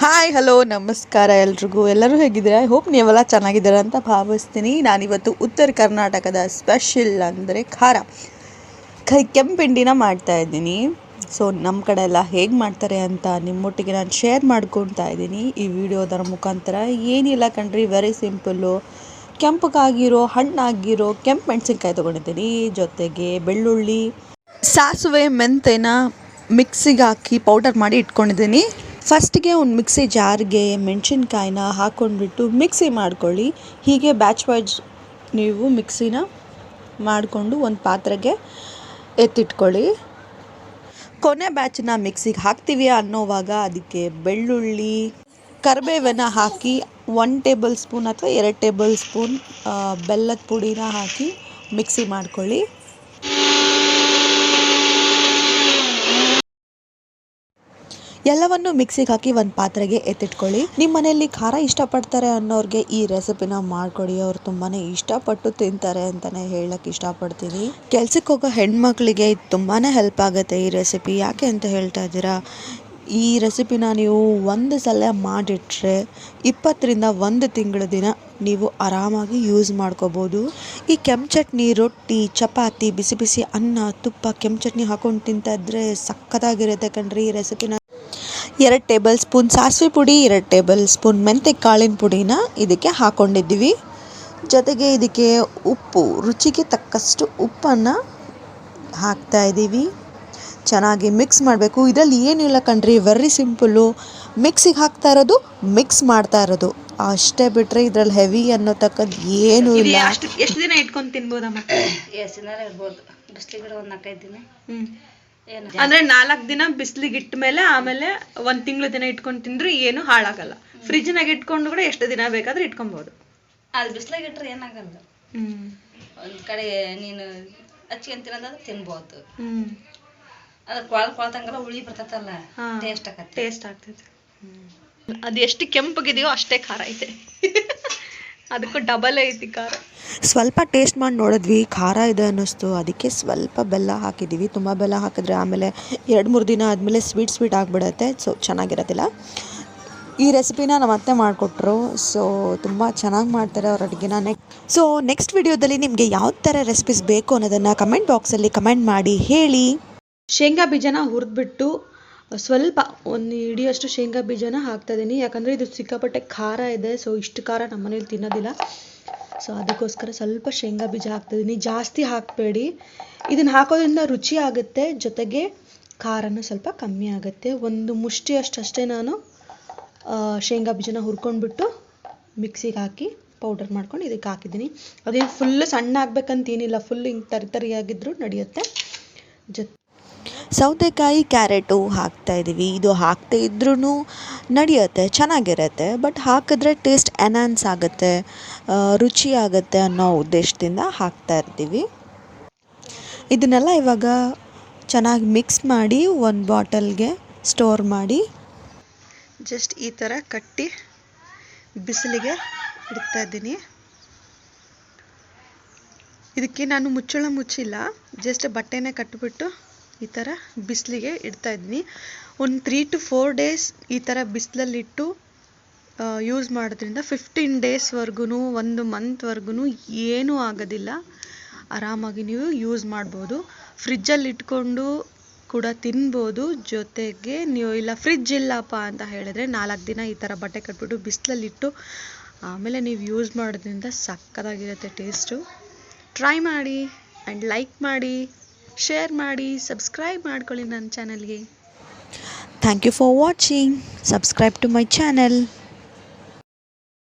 Hi hello ನಮಸ್ಕಾರ ಎಲ್ರಿಗೂ. ಎಲ್ಲರೂ ಹೇಗಿದ್ದೀರಾ? ಐ ಹೋಪ್ ನೀವೆಲ್ಲ ಚೆನ್ನಾಗಿದ್ದೀರಾ ಅಂತ ಭಾವಿಸ್ತೀನಿ. ನಾನಿವತ್ತು ಉತ್ತರ ಕರ್ನಾಟಕದ ಸ್ಪೆಷಲ್ ಅಂದರೆ ಖಾರ. ಕೈ ಕೆಂಪಿಂಡಿನ ಮಾಡ್ತಾ ಇದ್ದೀನಿ. ಸೊ ನಮ್ಮ ಕಡೆ ಎಲ್ಲ ಹೇಗೆ ಮಾಡ್ತಾರೆ ಅಂತ ನಿಮ್ಮೊಟ್ಟಿಗೆ ನಾನು ಶೇರ್ ಮಾಡ್ಕೊತಾ ಇದ್ದೀನಿ. ಈ ವಿಡಿಯೋದರ ಮುಖಾಂತರ ಏನಿಲ್ಲ ಕಣ್ರಿ ವೆರಿ ಸಿಂಪಲ್ಲು ಕೆಂಪಗಾಗಿರೋ ಹಣ್ಣಾಗಿರೋ ಕೆಂಪು ಮೆಣಸಿನ್ಕಾಯಿ ತೊಗೊಂಡಿದ್ದೀನಿ. ಜೊತೆಗೆ ಬೆಳ್ಳುಳ್ಳಿ, ಸಾಸಿವೆ, ಮೆಂತೆನ ಮಿಕ್ಸಿಗೆ ಹಾಕಿ ಪೌಡರ್ ಮಾಡಿ ಇಟ್ಕೊಂಡಿದ್ದೀನಿ. ಫಸ್ಟಿಗೆ ಒಂದು ಮಿಕ್ಸಿ ಜಾರ್ಗೆ ಮೆಣಸಿನ್ಕಾಯಿನ ಹಾಕ್ಕೊಂಡ್ಬಿಟ್ಟು ಮಿಕ್ಸಿ ಮಾಡ್ಕೊಳ್ಳಿ. ಹೀಗೆ ಬ್ಯಾಚ್ ವೈಸ್ ನೀವು ಮಿಕ್ಸಿನ ಮಾಡಿಕೊಂಡು ಒಂದು ಪಾತ್ರೆಗೆ ಎತ್ತಿಟ್ಕೊಳ್ಳಿ. ಕೊನೆ ಬ್ಯಾಚನ್ನ ಮಿಕ್ಸಿಗೆ ಹಾಕ್ತೀವಿ ಅನ್ನೋವಾಗ ಅದಕ್ಕೆ ಬೆಳ್ಳುಳ್ಳಿ ಕರಿಬೇವನ್ನ ಹಾಕಿ ಒನ್ ಟೇಬಲ್ ಸ್ಪೂನ್ ಅಥವಾ ಎರಡು ಟೇಬಲ್ ಸ್ಪೂನ್ ಬೆಲ್ಲದ ಪುಡಿನ ಹಾಕಿ ಮಿಕ್ಸಿ ಮಾಡ್ಕೊಳ್ಳಿ. ಎಲ್ಲವನ್ನು ಮಿಕ್ಸಿಗೆ ಹಾಕಿ ಒಂದು ಪಾತ್ರೆಗೆ ಎತ್ತಿಟ್ಕೊಳ್ಳಿ. ನಿಮ್ಮ ಮನೆಯಲ್ಲಿ ಖಾರ ಇಷ್ಟಪಡ್ತಾರೆ ಅನ್ನೋರಿಗೆ ಈ ರೆಸಿಪಿನ ಮಾಡಿಕೊಡಿ. ಅವ್ರು ತುಂಬಾ ಇಷ್ಟಪಟ್ಟು ತಿಂತಾರೆ ಅಂತಾನೆ ಹೇಳಕ್ಕೆ ಇಷ್ಟಪಡ್ತೀನಿ. ಕೆಲ್ಸಕ್ಕೆ ಹೋಗೋ ಹೆಣ್ಮಕ್ಳಿಗೆ ಇದು ತುಂಬಾ ಹೆಲ್ಪ್ ಆಗುತ್ತೆ ಈ ರೆಸಿಪಿ. ಯಾಕೆ ಅಂತ ಹೇಳ್ತಾ ಇದ್ದೀರಾ? ಈ ರೆಸಿಪಿನ ನೀವು ಒಂದು ಸಲ ಮಾಡಿಟ್ರೆ ಇಪ್ಪತ್ತರಿಂದ ಒಂದು ತಿಂಗಳ ದಿನ ನೀವು ಆರಾಮಾಗಿ ಯೂಸ್ ಮಾಡ್ಕೋಬೋದು. ಈ ಕೆಂಪು ಚಟ್ನಿ ರೊಟ್ಟಿ, ಚಪಾತಿ, ಬಿಸಿ ಬಿಸಿ ಅನ್ನ, ತುಪ್ಪ ಕೆಂಪು ಚಟ್ನಿ ಹಾಕೊಂಡು ತಿಂತಾ ಇದ್ರೆ ಸಖತ್ತಾಗಿರುತ್ತೆ ಕಣ್ರಿ ಈ ರೆಸಿಪಿನ. ಎರಡು ಟೇಬಲ್ ಸ್ಪೂನ್ ಸಾಸಿವೆ ಪುಡಿ ಎರಡು ಟೇಬಲ್ ಸ್ಪೂನ್ ಮೆಂತ್ಯ ಕಾಳಿನ ಪುಡಿನ ಇದಕ್ಕೆ ಹಾಕ್ಕೊಂಡಿದ್ದೀವಿ ಜೊತೆಗೆ ಇದಕ್ಕೆ ಉಪ್ಪು ರುಚಿಗೆ ತಕ್ಕಷ್ಟು ಉಪ್ಪನ್ನು ಹಾಕ್ತಾ ಇದ್ದೀವಿ. ಚೆನ್ನಾಗಿ ಮಿಕ್ಸ್ ಮಾಡಬೇಕು. ಇದರಲ್ಲಿ ಏನಿಲ್ಲ ಕಣ್ರಿ ವೆರಿ ಸಿಂಪಲ್ಲು ಮಿಕ್ಸಿಗೆ ಹಾಕ್ತಾ ಇರೋದು ಮಿಕ್ಸ್ ಮಾಡ್ತಾ ಇರೋದು. ಅಷ್ಟೇ ಬಿಟ್ಟರೆ ಇದರಲ್ಲಿ ಹೆವಿ ಅನ್ನೋ ತಕ್ಕದ್ದು ಏನೂ ಇಲ್ಲ. ಎಷ್ಟು ದಿನ ಇಟ್ಕೊಂಡು ತಿನ್ಬೋದಮ್ಮ? ಎಷ್ಟು ದಿನ ಇರ್ಬೋದು. ಒಂದು ನಾಲ್ಕೈದು ದಿನ. ಏನು ಅಂದ್ರೆ ನಾಲ್ಕ್ ದಿನ ಬಿಸಿಲಿಗೆ ಇಟ್ಟ ಮೇಲೆ ಆಮೇಲೆ ಒಂದ್ ತಿಂಗಳು ದಿನ ಇಟ್ಕೊಂಡ್ ತಿಂದ್ರು ಏನು ಹಾಳಾಗಲ್ಲ. ಫ್ರಿಜ್ನಾಗ ಇಟ್ಕೊಂಡು ಕೂಡ ಎಷ್ಟು ದಿನ ಬೇಕಾದ್ರೆ ಇಟ್ಕೊಬಹುದು ಅದು ಬಿಸ್ಲಾಗ ಇಟ್ರೆ ಏನಾಗಲ್ಲ. ಒಂದ್ ಕಡೆ ನೀನು ಹಚ್ಕೊಂತೀನಂದ್ರೆ ತಿನ್ಬೋದು. ಅದು ಕೊಳ ಕೊಳತಂಗಲ್ಲ ಹುಳಿ ಬರ್ತೈತಲ್ಲ. ಟೇಸ್ಟ್ ಆಗತ್ತೆ. ಟೇಸ್ಟ್ ಆಗ್ತೈತೆ. ಅದು ಎಷ್ಟು ಕೆಂಪಗಿದೆಯೋ ಅಷ್ಟೇ ಖಾರ ಐತೆ. ಅದಕ್ಕೂ ಡಬಲ್ ಐತಿ ಖಾರ ಸ್ವಲ್ಪ ಟೇಸ್ಟ್ ಮಾಡಿ ನೋಡಿದ್ವಿ ಖಾರ ಇದೆ ಅನ್ನಿಸ್ತು. ಅದಕ್ಕೆ ಸ್ವಲ್ಪ ಬೆಲ್ಲ ಹಾಕಿದ್ದೀವಿ. ತುಂಬ ಬೆಲ್ಲ ಹಾಕಿದ್ರೆ ಆಮೇಲೆ ಎರಡು ಮೂರು ದಿನ ಆದಮೇಲೆ ಸ್ವೀಟ್ ಸ್ವೀಟ್ ಆಗಿಬಿಡತ್ತೆ. ಸೊ ಚೆನ್ನಾಗಿರೋದಿಲ್ಲ ಈ ರೆಸಿಪಿನ ನಮ್ಮ ಅತ್ತೆ ಮಾಡಿಕೊಟ್ರು. ಸೊ ತುಂಬ ಚೆನ್ನಾಗಿ ಮಾಡ್ತಾರೆ ಅವ್ರ ಅಡುಗೆನ. ನೆಕ್ ಸೊ ನೆಕ್ಸ್ಟ್ ವಿಡಿಯೋದಲ್ಲಿ ನಿಮಗೆ ಯಾವ ಥರ ರೆಸಿಪೀಸ್ ಬೇಕು ಅನ್ನೋದನ್ನು ಕಮೆಂಟ್ ಬಾಕ್ಸಲ್ಲಿ ಕಮೆಂಟ್ ಮಾಡಿ ಹೇಳಿ. ಶೇಂಗಾ ಬೀಜನ ಹುರಿದ್ಬಿಟ್ಟು ಸ್ವಲ್ಪ ಒಂದು ಹಿಡಿಯಷ್ಟು ಶೇಂಗಾ ಬೀಜನ ಹಾಕ್ತಾ ಇದೀನಿ. ಯಾಕಂದರೆ ಇದು ಸಿಕ್ಕಾಪಟ್ಟೆ ಖಾರ ಇದೆ ಸೊ ಇಷ್ಟು ಖಾರ ನಮ್ಮನೇಲಿ ತಿನ್ನೋದಿಲ್ಲ. ಸೊ ಅದಕ್ಕೋಸ್ಕರ ಸ್ವಲ್ಪ ಶೇಂಗಾ ಬೀಜ ಹಾಕ್ತಿದ್ದೀನಿ ಜಾಸ್ತಿ ಹಾಕಬೇಡಿ. ಇದನ್ನು ಹಾಕೋದ್ರಿಂದ ರುಚಿ ಆಗುತ್ತೆ, ಜೊತೆಗೆ ಖಾರನೂ ಸ್ವಲ್ಪ ಕಮ್ಮಿ ಆಗುತ್ತೆ. ಒಂದು ಮುಷ್ಟಿ ಅಷ್ಟೇ ನಾನು ಶೇಂಗಾ ಬೀಜನ ಹುರ್ಕೊಂಡ್ಬಿಟ್ಟು ಮಿಕ್ಸಿಗೆ ಹಾಕಿ ಪೌಡರ್ ಮಾಡ್ಕೊಂಡು ಇದಕ್ಕೆ ಹಾಕಿದ್ದೀನಿ. ಅದೇನು ಫುಲ್ ಸಣ್ಣ ಆಗ್ಬೇಕಂತ ಏನಿಲ್ಲ ಫುಲ್ ಹಿಂಗೆ ತರಿ ಆಗಿದ್ರೂ ನಡೆಯುತ್ತೆ. ಜೊತೆ ಸೌತೆಕಾಯಿ ಕ್ಯಾರೆಟು ಹಾಕ್ತಾ ಇದ್ದೀವಿ. ಇದು ಹಾಕದೇ ಇದ್ರೂ ನಡೆಯುತ್ತೆ, ಚೆನ್ನಾಗಿರುತ್ತೆ. ಬಟ್ ಹಾಕಿದ್ರೆ ಟೇಸ್ಟ್ ಎನ್ಹಾನ್ಸ್ ಆಗುತ್ತೆ ರುಚಿ ಆಗುತ್ತೆ ಅನ್ನೋ ಉದ್ದೇಶದಿಂದ ಹಾಕ್ತಾ ಇರ್ತೀವಿ. ಇದನ್ನೆಲ್ಲ ಇವಾಗ ಚೆನ್ನಾಗಿ ಮಿಕ್ಸ್ ಮಾಡಿ ಒಂದು ಬಾಟಲ್ಗೆ ಸ್ಟೋರ್ ಮಾಡಿ ಜಸ್ಟ್ ಈ ಥರ ಕಟ್ಟಿ ಬಿಸಿಲಿಗೆ ಇಡ್ತಾ ಇದ್ದೀನಿ. ಇದಕ್ಕೆ ನಾನು ಮುಚ್ಚಳ ಮುಚ್ಚಿಲ್ಲ, ಜಸ್ಟ್ ಬಟ್ಟೆನೇ ಕಟ್ಟಿಬಿಟ್ಟು ಈ ಥರ ಬಿಸಿಲಿಗೆ ಇಡ್ತಾ ಇದ್ದೀನಿ ಒಂದು ತ್ರೀ ಟು ಫೋರ್ ಡೇಸ್ ಈ ಥರ ಬಿಸಿಲಲ್ಲಿಟ್ಟು ಯೂಸ್ ಮಾಡೋದ್ರಿಂದ ಫಿಫ್ಟೀನ್ ಡೇಸ್ವರೆಗೂ ಒಂದು ಮಂತ್ವರೆಗೂ ಏನೂ ಆಗೋದಿಲ್ಲ. ಆರಾಮಾಗಿ ನೀವು ಯೂಸ್ ಮಾಡ್ಬೋದು. ಫ್ರಿಜ್ಜಲ್ಲಿ ಇಟ್ಕೊಂಡು ಕೂಡ ತಿನ್ಬೋದು. ಜೊತೆಗೆ ನೀವು ಇಲ್ಲ ಫ್ರಿಜ್ ಇಲ್ಲಪ್ಪ ಅಂತ ಹೇಳಿದ್ರೆ ನಾಲ್ಕು ದಿನ ಈ ಥರ ಬಟ್ಟೆ ಕಟ್ಬಿಟ್ಟು ಬಿಸಿಲಲ್ಲಿಟ್ಟು, ಆಮೇಲೆ ನೀವು ಯೂಸ್ ಮಾಡೋದ್ರಿಂದ ಸಕ್ಕತ್ತಾಗಿರುತ್ತೆ ಟೇಸ್ಟು ಟ್ರೈ ಮಾಡಿ ಆ್ಯಂಡ್ ಲೈಕ್ ಮಾಡಿ. ಶೇರ್ ಮಾಡಿ ಸಬ್ಸ್ಕ್ರೈಬ್ ಮಾಡ್ಕೊಳ್ಳಿ ನನ್ನ ಚಾನಲ್ಗೆ thank you for watching subscribe to my channel